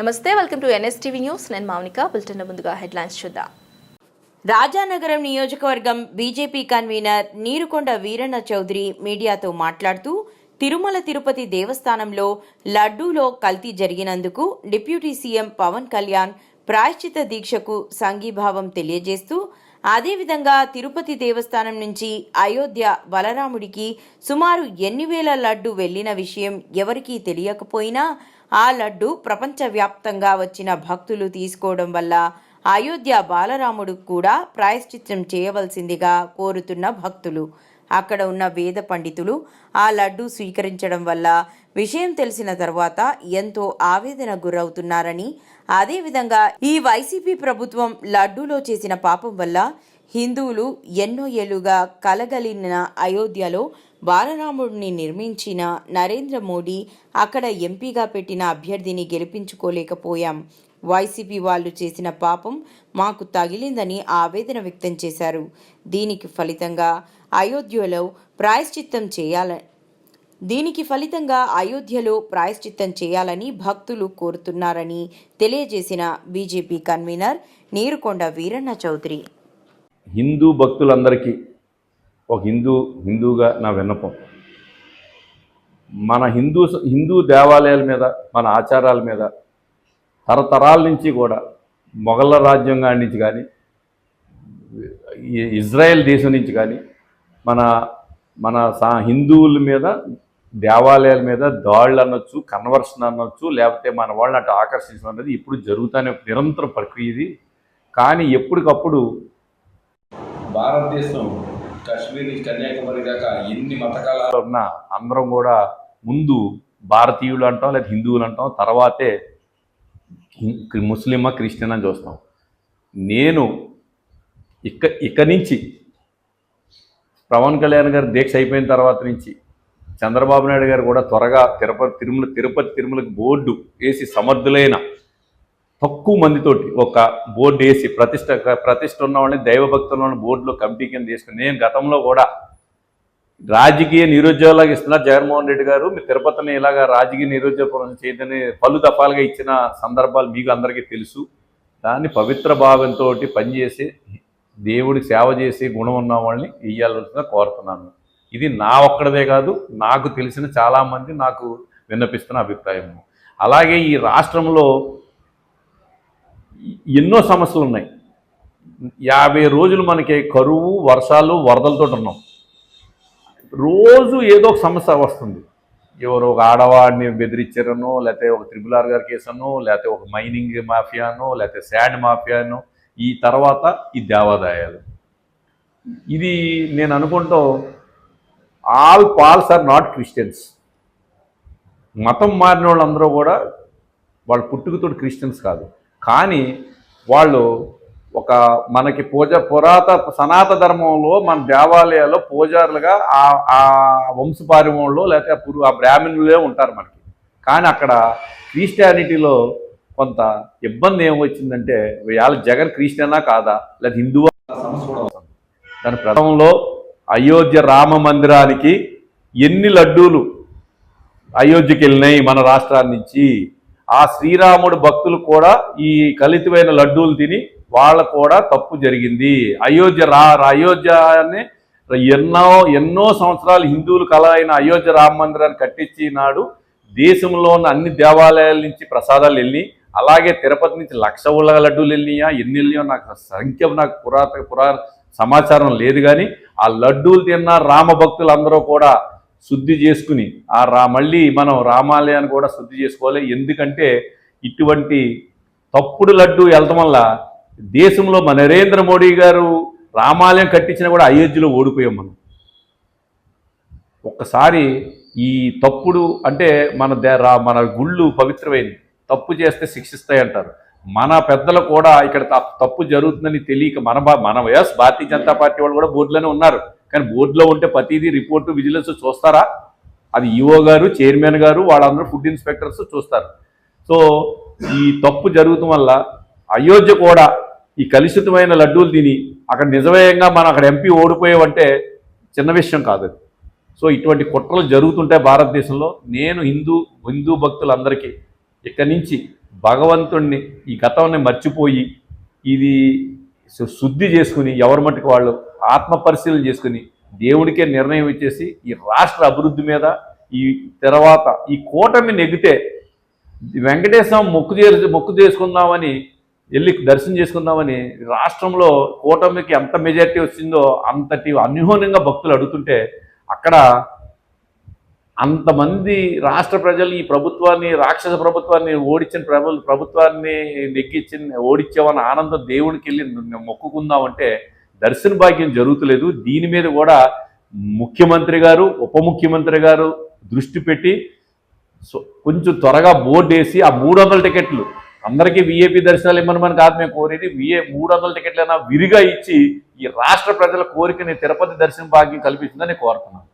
నమస్తే welcome to NSTV news. నేను Mounika bulletin ముందుగా హెడ్లైన్స్ చూద్దాం. రాజానగరం నియోజకవర్గం బీజేపీ కన్వీనర్ నీరుకొండ వీరన్న చౌదరి మీడియాతో మాట్లాడుతూ తిరుమల తిరుపతి దేవస్థానంలో లడ్డూలో కల్తీ జరిగినందుకు డిప్యూటీ సీఎం పవన్ కళ్యాణ్ ప్రాయశ్చిత దీక్షకు సంఘీభావం తెలియజేస్తూ అదేవిధంగా తిరుపతి దేవస్థానం నుంచి అయోధ్య బలరాముడికి సుమారు ఎన్ని వేల లడ్డు వెళ్ళిన విషయం ఎవరికీ తెలియకపోయినా ఆ లడ్డు ప్రపంచవ్యాప్తంగా వచ్చిన భక్తులు తీసుకోవడం వల్ల అయోధ్య బాలరాముడు కూడా ప్రాయశ్చిత్యం చేయవలసిందిగా కోరుతున్న భక్తులు. అక్కడ ఉన్న వేద పండితులు ఆ లడ్డు స్వీకరించడం వల్ల విషయం తెలిసిన తర్వాత ఎంతో ఆవేదన గురవుతున్నారని అదేవిధంగా ఈ వైసీపీ ప్రభుత్వం లడ్డూలో చేసిన పాపం వల్ల హిందువులు ఎన్నో ఏళ్ళుగా కలగలిన అయోధ్యలో బాలరాముడిని నిర్మించిన నరేంద్ర మోడీ అక్కడ ఎంపీగా పెట్టిన అభ్యర్థిని గెలిపించుకోలేకపోయాం. వైసీపీ వాళ్ళు చేసిన పాపం మాకు తగిలిందని ఆవేదన వ్యక్తం చేశారు. దీనికి ఫలితంగా అయోధ్యలో ప్రాయశ్చిత్తం చేయాల దీనికి ఫలితంగా అయోధ్యలో ప్రాయశ్చిత్తం చేయాలని భక్తులు కోరుతున్నారని తెలియజేసిన బీజేపీ కన్వీనర్ నీరుకొండ వీరన్న చౌదరి. హిందూ భక్తులందరికీ ఒక హిందూ హిందూగా నా విన్నపం. మన హిందూ హిందూ దేవాలయాల మీద మన ఆచారాల మీద తరతరాల నుంచి కూడా మొఘళ్ళ రాజ్యాంగా నుంచి కానీ ఇజ్రాయెల్ దేశం నుంచి కానీ మన మన సా హిందువుల మీద దేవాలయాల మీద దాడులు అనొచ్చు కన్వర్షన్ అనొచ్చు లేకపోతే మన వాళ్ళని అటు ఆకర్షించడం అనేది ఇప్పుడు జరుగుతూనే నిరంతర ప్రక్రియ ఇది. కానీ ఎప్పటికప్పుడు భారతదేశం కాశ్మీర్ నుంచి కన్యాకుమారి దాకా ఎన్ని మతకాల ఉన్న అందరం కూడా ముందు భారతీయులు అంటాం లేదా హిందువులు అంటాం తర్వాతే ముస్లిమా క్రిస్టియన్ అని చూస్తాం నేను ఇక్క ఇక్క నుంచి పవన్ కళ్యాణ్ గారు దీక్ష అయిపోయిన తర్వాత నుంచి చంద్రబాబు నాయుడు గారు కూడా త్వరగా తిరుపతి తిరుమల తిరుపతి తిరుమలకి బోర్డు వేసి సమర్థులైన తక్కువ మందితోటి ఒక బోర్డు వేసి ప్రతిష్ట ప్రతిష్ట ఉన్న వాళ్ళని దైవభక్తులను బోర్డులో కమిటీ కింద తీసుకుని నేను గతంలో కూడా రాజకీయ నిరుద్యోగాలకు ఇస్తున్నారు జగన్మోహన్ రెడ్డి గారు మీ తిరుపతిని ఇలాగా రాజకీయ నిరుద్యోగం చేయదని పలు దఫాలుగా ఇచ్చిన సందర్భాలు మీకు అందరికీ తెలుసు. దాన్ని పవిత్ర భావంతో పనిచేసి దేవుడికి సేవ చేసి గుణం ఉన్న వాళ్ళని ఇయ్యాల్సిందిగా కోరుతున్నాను. ఇది నా ఒక్కడదే కాదు నాకు తెలిసిన చాలామంది నాకు విన్నపిస్తున్న అభిప్రాయము. అలాగే ఈ రాష్ట్రంలో ఎన్నో సమస్యలు ఉన్నాయి. యాభై రోజులు మనకి కరువు వర్షాలు వరదలతో ఉన్నాం. రోజు ఏదో ఒక సమస్య వస్తుంది. ఎవరు ఒక ఆడవాడిని బెదిరించారనో లేకపోతే ఒక త్రిపుల్ ఆర్ గారి కేసనో లేకపోతే ఒక మైనింగ్ మాఫియానో లేకపోతే శాండ్ మాఫియానో ఈ తర్వాత ఈ దేవాదాయాలు. ఇది నేను అనుకుంటూ all pals are not Christians. మతం మారిన వాళ్ళందరూ కూడా వాళ్ళు పుట్టుకతోటి క్రిస్టియన్స్ కాదు. కానీ వాళ్ళు ఒక మనకి పూజ పురాత సనాత ధర్మంలో మన దేవాలయాల్లో పూజారులుగా ఆ ఆ వంశపార్యంలో లేకపోతే ఆ పురు ఆ బ్రాహ్మణులే ఉంటారు మనకి. కానీ అక్కడ క్రిస్టియానిటీలో కొంత ఇబ్బంది ఏమొచ్చిందంటే ఇవాళ జగన్ క్రిస్టియనా కాదా? లేదా హిందువా? సమస్య కూడా దాని ప్రథమంలో అయోధ్య రామ మందిరానికి ఎన్ని లడ్డూలు అయోధ్యకి వెళ్ళినాయి మన రాష్ట్రాల నుంచి. ఆ శ్రీరాముడు భక్తులు కూడా ఈ కలితమైన లడ్డూలు తిని వాళ్ళ కూడా తప్పు జరిగింది. అయోధ్య రా అయోధ్యని ఎన్నో ఎన్నో సంవత్సరాలు హిందువులు కళ అయిన అయోధ్య రామ మందిరాన్ని కట్టించి నాడు దేశంలో ఉన్న అన్ని దేవాలయాల నుంచి ప్రసాదాలు వెళ్ళి అలాగే తిరుపతి నుంచి లక్ష ఉళ్ళ లడ్డూలు వెళ్ళినాయా ఎన్ని వెళ్ళినాయో నాకు సంఖ్య నాకు పురాత పురా సమాచారం లేదు కానీ ఆ లడ్డూలు తిన్న రామభక్తులు అందరూ కూడా శుద్ధి చేసుకుని ఆ రా మళ్ళీ మనం రామాలయాన్ని కూడా శుద్ధి చేసుకోవాలి. ఎందుకంటే ఇటువంటి తప్పుడు లడ్డు వెళ్ళటం వల్ల దేశంలో మన నరేంద్ర మోడీ గారు రామాలయం కట్టించినా కూడా అయోధ్యలో ఓడిపోయాం మనం. ఒక్కసారి ఈ తప్పుడు అంటే మన దే రా మన గుళ్ళు పవిత్రమైనవి తప్పు చేస్తే శిక్షిస్తాయి అంటారు మన పెద్దలు కూడా ఇక్కడ తప్పు జరుగుతుందని తెలియక మన మన వయస్ భారతీయ జనతా పార్టీ వాళ్ళు కూడా బోర్డులోనే ఉన్నారు. కానీ బోర్డులో ఉంటే ప్రతిదీ రిపోర్టు విజిలెన్స్ చూస్తారా? అది ఈఓ గారు చైర్మన్ గారు వాళ్ళందరూ ఫుడ్ ఇన్స్పెక్టర్స్ చూస్తారు. సో ఈ తప్పు జరుగుతూ వల్ల అయోధ్య కూడా ఈ కలుషితమైన లడ్డూలు తిని అక్కడ నిజమయంగా మనం అక్కడ ఎంపీ ఓడిపోయామంటే చిన్న విషయం కాదు అది. సో ఇటువంటి కుట్రలు జరుగుతుంటాయి భారతదేశంలో. నేను హిందూ హిందూ భక్తులందరికీ ఇక్కడి నుంచి భగవంతుణ్ణి ఈ గతంని మర్చిపోయి ఇది శుద్ధి చేసుకుని ఎవరి మట్టుకు వాళ్ళు ఆత్మ పరిశీలన చేసుకుని దేవుడికే నిర్ణయం ఇచ్చేసి ఈ రాష్ట్ర అభివృద్ధి మీద ఈ తర్వాత ఈ కూటమి నెగితే వెంకటేశ్వరం మొక్కు చేరు మొక్కు చేసుకుందామని వెళ్ళి దర్శనం చేసుకుందామని రాష్ట్రంలో కూటమికి ఎంత మెజారిటీ వచ్చిందో అంతటి అన్యోన్యంగా భక్తులు అడుగుతుంటే అక్కడ అంతమంది రాష్ట్ర ప్రజలు ఈ ప్రభుత్వాన్ని రాక్షస ప్రభుత్వాన్ని ఓడించిన ప్రభు ప్రభుత్వాన్ని నెగ్గించిన ఓడించామన్న ఆనందం దేవుడికి వెళ్ళి మొక్కుకుందామంటే దర్శన భాగ్యం జరుగుతలేదు. దీని మీద కూడా ముఖ్యమంత్రి గారు ఉప ముఖ్యమంత్రి గారు దృష్టి పెట్టి సో కొంచెం త్వరగా బోర్డు వేసి ఆ మూడు వందల టికెట్లు అందరికీ వీఏపీ దర్శనాలు ఇమ్మని మన కాదు మేము కోరేది. విఏ మూడు వందల టికెట్లైనా విరిగా ఇచ్చి ఈ రాష్ట్ర ప్రజల కోరికని తిరుపతి దర్శన భాగ్యం కల్పించిందని కోరుతున్నాను.